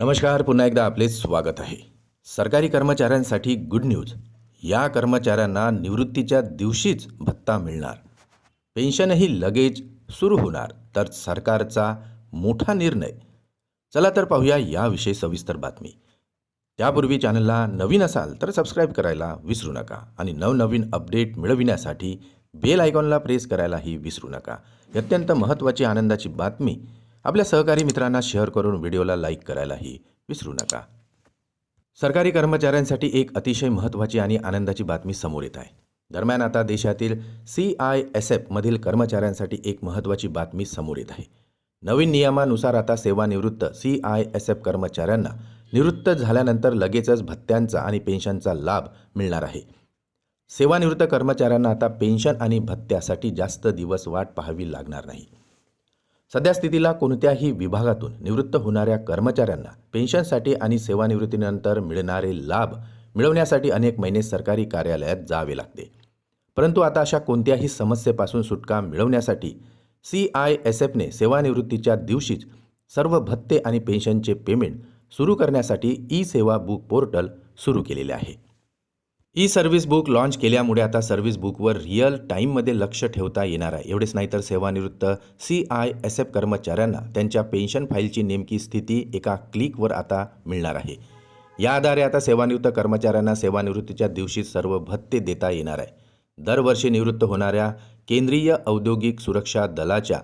नमस्कार पुन्हा एकदा आपले स्वागत आहे. सरकारी कर्मचाऱ्यांसाठी गुड न्यूज या कर्मचाऱ्यांना निवृत्तीच्या दिवशीच भत्ता मिळणार. पेन्शनही लगेच सुरू होणार तर सरकारचा मोठा निर्णय. चला तर पाहूया याविषयी सविस्तर बातमी. त्यापूर्वी चॅनलला नवीन असाल तर सबस्क्राईब करायला विसरू नका आणि नवनवीन अपडेट मिळविण्यासाठी बेल आयकॉनला प्रेस करायलाही विसरू नका. अत्यंत महत्त्वाची आनंदाची बातमी आपल्या सहकारी मित्रांना शेअर करून व्हिडिओला लाईक करायलाही विसरू नका. सरकारी कर्मचाऱ्यांसाठी एक अतिशय महत्त्वाची आणि आनंदाची बातमी समोर येत आहे. दरम्यान आता देशातील सी आय एस एफमधील कर्मचाऱ्यांसाठी एक महत्त्वाची बातमी समोर येत आहे. नवीन नियमानुसार आता सेवानिवृत्त सी आय एस एफ कर्मचाऱ्यांना निवृत्त झाल्यानंतर लगेचच भत्त्यांचा आणि पेन्शनचा लाभ मिळणार आहे. सेवानिवृत्त कर्मचाऱ्यांना आता पेन्शन आणि भत्त्यासाठी जास्त दिवस वाट पाहावी लागणार नाही. सध्या स्थितीला कोणत्याही विभागातून निवृत्त होणाऱ्या कर्मचाऱ्यांना पेन्शनसाठी आणि सेवानिवृत्तीनंतर मिळणारे लाभ मिळवण्यासाठी अनेक महिने सरकारी कार्यालयात जावे लागते. परंतु आता अशा कोणत्याही समस्येपासून सुटका मिळवण्यासाठी सी आय एस एफने सेवानिवृत्तीच्या दिवशीच सर्व भत्ते आणि पेन्शनचे पेमेंट सुरू करण्यासाठी ई सेवा बुक पोर्टल सुरू केलेले आहे. ई सर्व्हिस बुक लॉन्च केल्यामुळे आता सर्व्हिस बुकवर रिअल टाईममध्ये लक्ष ठेवता येणार आहे. एवढेच नाही तर सेवानिवृत्त सी आय एस एफ कर्मचाऱ्यांना त्यांच्या पेन्शन फाईलची नेमकी स्थिती एका क्लिकवर आता मिळणार आहे. या आधारे आता सेवानिवृत्त कर्मचाऱ्यांना सेवानिवृत्तीच्या दिवशी सर्व भत्ते देता येणार आहे. दरवर्षी निवृत्त होणाऱ्या केंद्रीय औद्योगिक सुरक्षा दलाच्या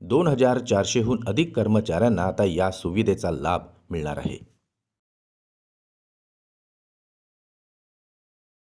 दोन हजार चारशेहून अधिक कर्मचाऱ्यांना आता या सुविधेचा लाभ मिळणार आहे.